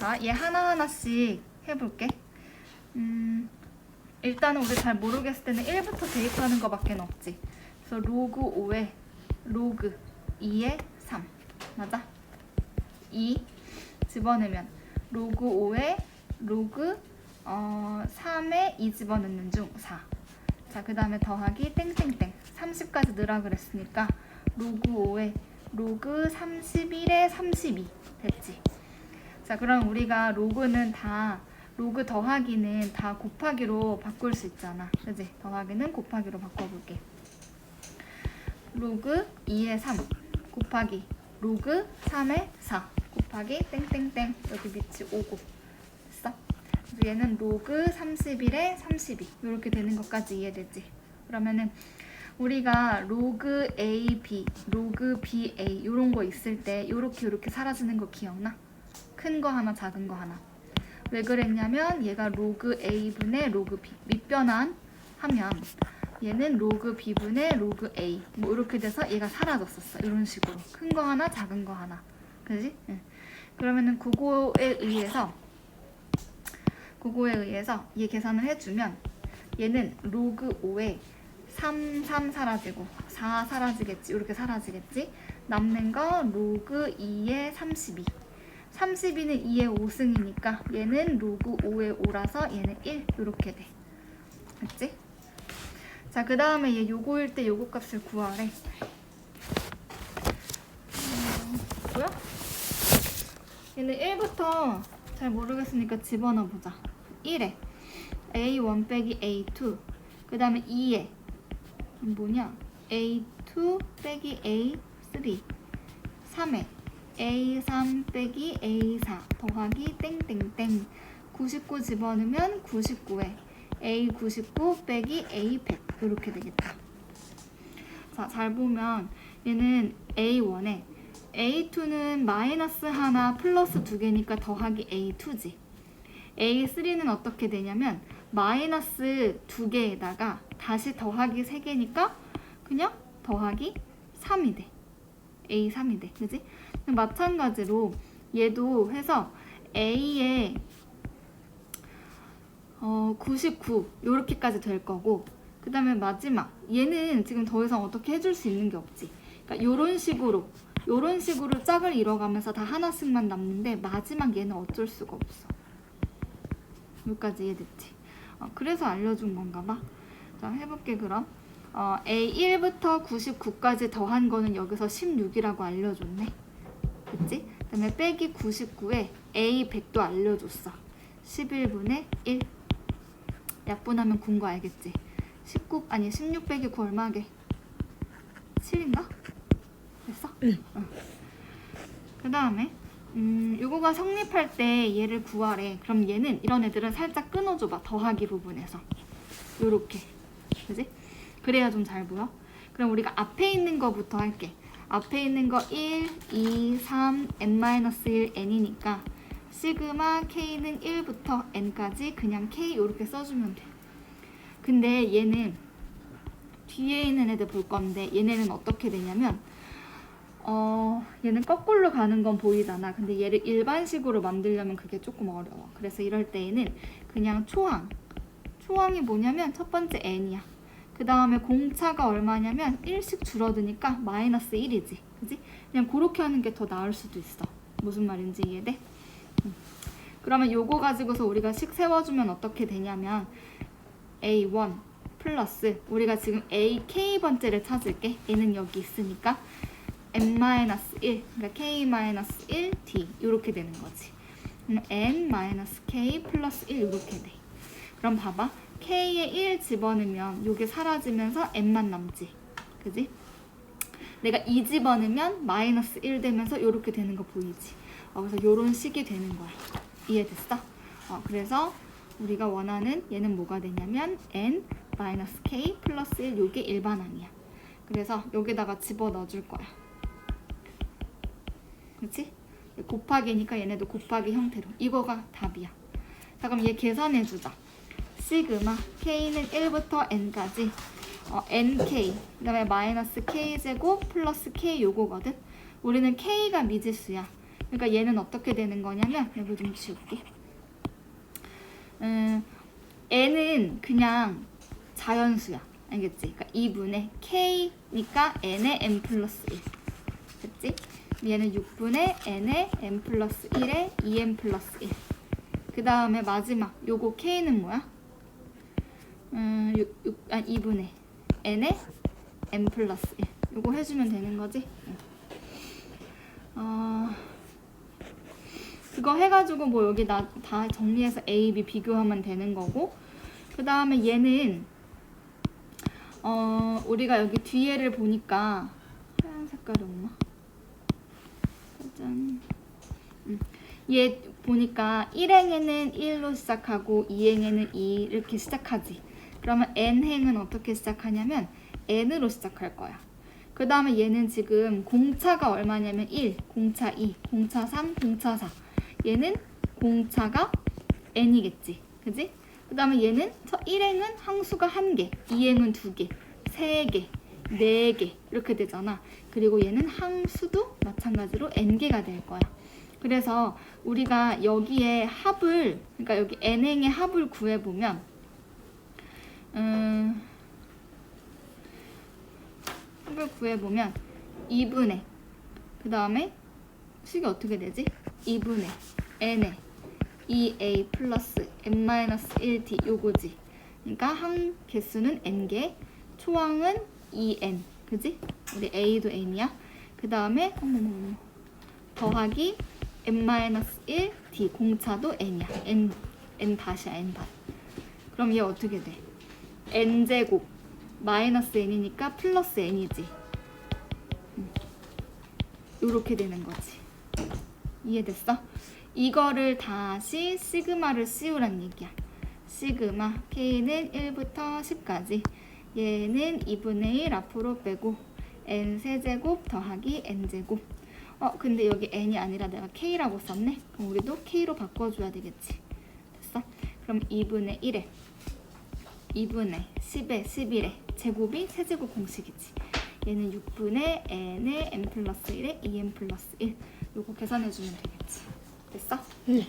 자, 얘 하나하나씩 해볼게. 음, 일단은 우리 잘 모르겠을 때는 1부터 대입하는 거밖에 없지. 그래서 로그 5에 로그 2에 3. 맞아? 2 집어넣으면 로그 5에 로그 어, 3에 2 집어넣는 중 4. 자, 그 다음에 더하기 땡땡땡. 30까지 넣으라 그랬으니까 로그 5에 로그 31에 32 됐지. 자, 그럼 우리가 로그는 다 로그 더하기는 다 곱하기로 바꿀 수 있잖아. 그지? 더하기는 곱하기로 바꿔볼게. 로그 2에 3 곱하기 로그 3에 4 곱하기 땡땡땡 여기 밑이 5고 됐어? 얘는 로그 31에 32 이렇게 되는 것까지 이해되지? 그러면은 우리가 로그 A, B, 로그 B, A 이런 거 있을 때 이렇게 이렇게 사라지는 거 기억나? 큰 거 하나, 작은 거 하나. 왜 그랬냐면 얘가 로그 A분의 로그 B 밑변환 하면 얘는 로그 B분의 로그 A. 뭐 이렇게 돼서 얘가 사라졌었어. 이런 식으로. 큰 거 하나 작은 거 하나. 그지? 응. 그러면은 그거에 의해서 그거에 의해서 얘 계산을 해주면 얘는 로그 5에 3, 3 사라지고 4 사라지겠지? 이렇게 사라지겠지? 남는 거 로그 2에 32 32는 2의 5승이니까 얘는 로그 5의 5라서 얘는 1 이렇게 돼. 맞지? 자, 그 다음에 얘 요거일 때 요거 값을 구하래. 음, 뭐야? 얘는 1부터 잘 모르겠으니까 집어넣어 보자. 1에 A1 빼기 A2 그 다음에 2에 뭐냐? A2 빼기 A3 3에 A3 빼기 A4 더하기 땡땡땡 99 집어넣으면 99에 A99 빼기 A100 이렇게 되겠다. 자, 잘 보면 얘는 A1에 A2는 마이너스 하나 플러스 두 개니까 더하기 A2지. A3는 어떻게 되냐면 마이너스 두 개에다가 다시 더하기 세 개니까 그냥 더하기 3이 돼. A3이 돼. 그지? 마찬가지로 얘도 해서 A에 어, 99 요렇게까지 될 거고 그 다음에 마지막 얘는 지금 더 이상 어떻게 해줄 수 있는 게 없지 그러니까 요런 식으로 요런 식으로 짝을 이뤄가면서 다 하나씩만 남는데 마지막 얘는 어쩔 수가 없어 여기까지 이해됐지? 어, 그래서 알려준 건가 봐. 자, 해볼게 그럼. 어, A1부터 99까지 더한 거는 여기서 16이라고 알려줬네. 그치? 그 다음에 빼기 99에 A100도 알려줬어. 11분의 1. 약분하면 9인 거 알겠지? 19, 아니 16 빼기 9 얼마게? 7인가? 됐어? 응. 그 다음에 음, 요거가 성립할 때 얘를 구하래. 그럼 얘는 이런 애들은 살짝 끊어줘봐. 더하기 부분에서. 요렇게. 그지? 그래야 좀 잘 보여. 그럼 우리가 앞에 있는 거부터 할게. 앞에 있는 거 1, 2, 3, n-1, n이니까 시그마 k는 1부터 n까지 그냥 k 요렇게 써주면 돼. 근데 얘는 뒤에 있는 애들 볼 건데 얘네는 어떻게 되냐면 어, 얘는 거꾸로 가는 건 보이잖아. 근데 얘를 일반식으로 만들려면 그게 조금 어려워. 그래서 이럴 때에는 그냥 초항. 초항이 뭐냐면 첫 번째 n이야. 그 다음에 공차가 얼마냐면 1씩 줄어드니까 마이너스 1이지. 그지? 그냥 그렇게 하는 게 더 나을 수도 있어. 무슨 말인지 이해돼? 음. 그러면 요거 가지고서 우리가 식 세워주면 어떻게 되냐면 a1 플러스 우리가 지금 ak번째를 찾을게. 얘는 여기 있으니까 n-1, 그러니까 k-1d 이렇게 되는 거지. n-k 플러스 1 이렇게 돼. 그럼 봐봐. K에 1 집어넣으면 이게 사라지면서 n만 남지. 그지? 내가 2 집어넣으면 마이너스 1 되면서 이렇게 되는 거 보이지? 어, 그래서 이런 식이 되는 거야. 이해됐어? 어, 그래서 우리가 원하는 얘는 뭐가 되냐면 n-k 플러스 1 이게 일반항이야. 그래서 여기다가 집어넣어 줄 거야. 그렇지? 곱하기니까 얘네도 곱하기 형태로 이거가 답이야. 자 그럼 얘 계산해 주자. 시그마 k는 1부터 n까지 어, nk 그 다음에 마이너스 k 제곱 플러스 k 요거거든. 우리는 k가 미지수야. 그러니까 얘는 어떻게 되는 거냐면 여기 좀 지울게. 음, n은 그냥 자연수야. 알겠지? 그러니까 2분의 k니까 n의 n 플러스 1. 됐지? 얘는 6분의 n의 n 플러스 1의 2n 플러스 1. 그 다음에 마지막 요거 k는 뭐야? 음, 6, 6, 아 2분의 n의 n 플러스 1. 요거 해주면 되는 거지? 응. 어, 그거 해가지고 뭐 여기 나, 다 정리해서 A, B 비교하면 되는 거고 그 다음에 얘는 어 우리가 여기 뒤에를 보니까 하얀 색깔이 없나? 짜잔 음. 얘 보니까 1행에는 1로 시작하고 2행에는 2 이렇게 시작하지 그러면 n행은 어떻게 시작하냐면 n으로 시작할 거야 그 다음에 얘는 지금 공차가 얼마냐면 1, 공차 2, 공차 3, 공차 4 얘는 공차가 n이겠지. 그지? 그 다음에 얘는 첫 1행은 항수가 1개, 2행은 2개, 3개, 4개 이렇게 되잖아. 그리고 얘는 항수도 마찬가지로 n개가 될 거야. 그래서 우리가 여기에 합을, 그러니까 여기 n행의 합을 구해보면 음, 합을 구해보면 2분의 그 다음에 식이 어떻게 되지? 2분의 n에 2a 플러스 n-1t 요거지. 그러니까 항 개수는 n개, 초항은 2n. 그지? 우리 a도 n이야. 그 다음에 더하기 n-1t 공차도 n이야. n n 다시야 n 다. 그럼 얘 어떻게 돼? N 제곱 마이너스 n이니까 플러스 n이지. 이렇게 되는 거지. 이해됐어? 이거를 다시 시그마를 씌우란 얘기야. 시그마 k는 1부터 10까지 얘는 2분의 1 앞으로 빼고 n 세제곱 더하기 n제곱 어 근데 여기 n이 아니라 내가 k라고 썼네 그럼 우리도 k로 바꿔줘야 되겠지 됐어? 그럼 2분의 1에 2분의 10에 11에 제곱이 세제곱 공식이지 얘는 6분의 n의 n 플러스 1에 2n 플러스 1 요거 계산해주면 되겠지 됐어? 네.